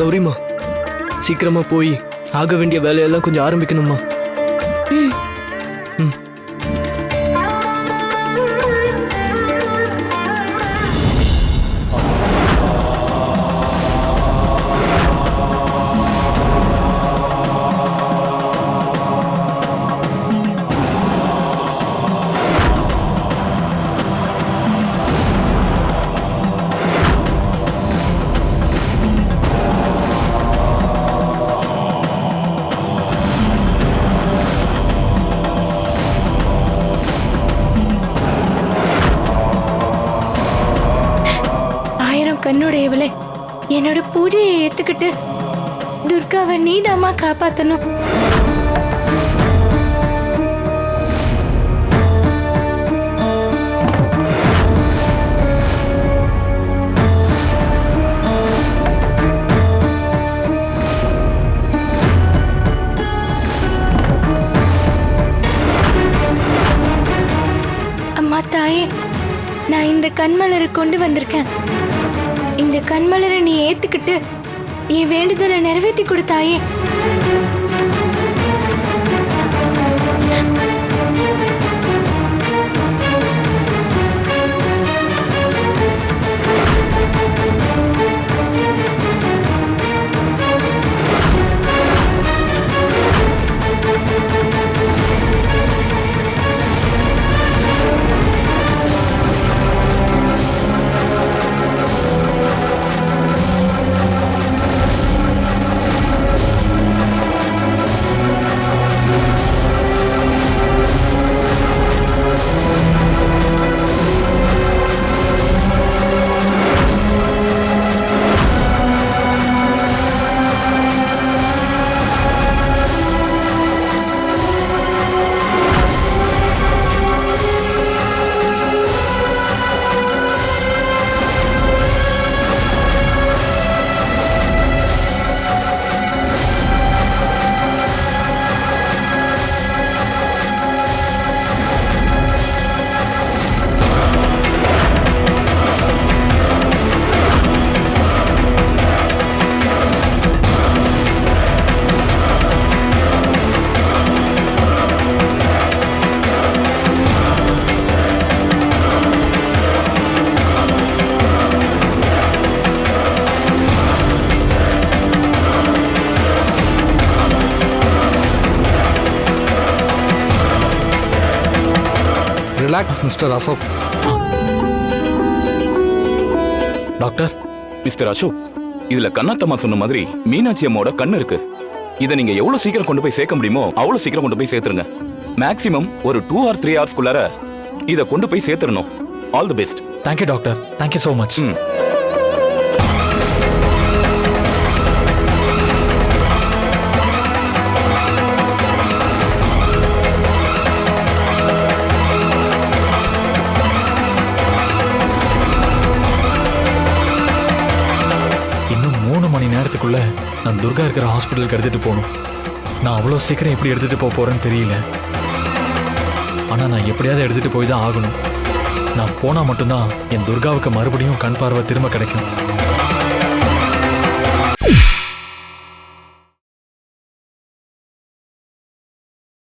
கௌரிமா சீக்கிரமா போய் ஆக வேண்டிய வேலையெல்லாம் கொஞ்சம் ஆரம்பிக்கணுமா ம். கண்ணுடையவளே. என்னோட பூஜையை ஏத்துக்கிட்டு துர்காவை நீதாம்மா காப்பாத்தணும். அம்மா தாயே நான் இந்த கண்மலரை கொண்டு வந்திருக்கேன். இந்த கண்மலரை நீ ஏத்துக்கிட்டு என் வேண்டுதலை நிறைவேற்றி கொடுத்தாயே. Relax mister Ashok doctor mister Ashok இதுல கண்ணாத்தம்மா சொன்ன மாதிரி மீனாட்சி அம்மாவோட கண்ணு இருக்கு. இதை நீங்க எவ்வளவு சீக்கிரம் கொண்டு போய் சேர்க்க முடியுமோ அவ்வளவு சீக்கிரம் கொண்டு போய் சேர்த்துருங்க. மேக்ஸிமம் ஒரு டூ ஆர் த்ரீ ஹவர்ஸ்க்குள்ளார இதை கொண்டு போய் சேர்த்துடணும். All the best thank you doctor thank you so much ம். மணி நேரத்துக்குள்ள நான் துர்கா இருக்கிற ஹாஸ்பிட்டலுக்கு எடுத்துகிட்டு போகணும். நான் அவ்வளோ சீக்கிரம் எப்படி எடுத்துகிட்டு போக போகிறேன்னு தெரியல. ஆனால் நான் எப்படியாவது எடுத்துகிட்டு போய் தான் ஆகணும். நான் போனால் மட்டும்தான் என் துர்காவுக்கு மறுபடியும் கண் பார்வை திரும்ப கிடைக்கும்.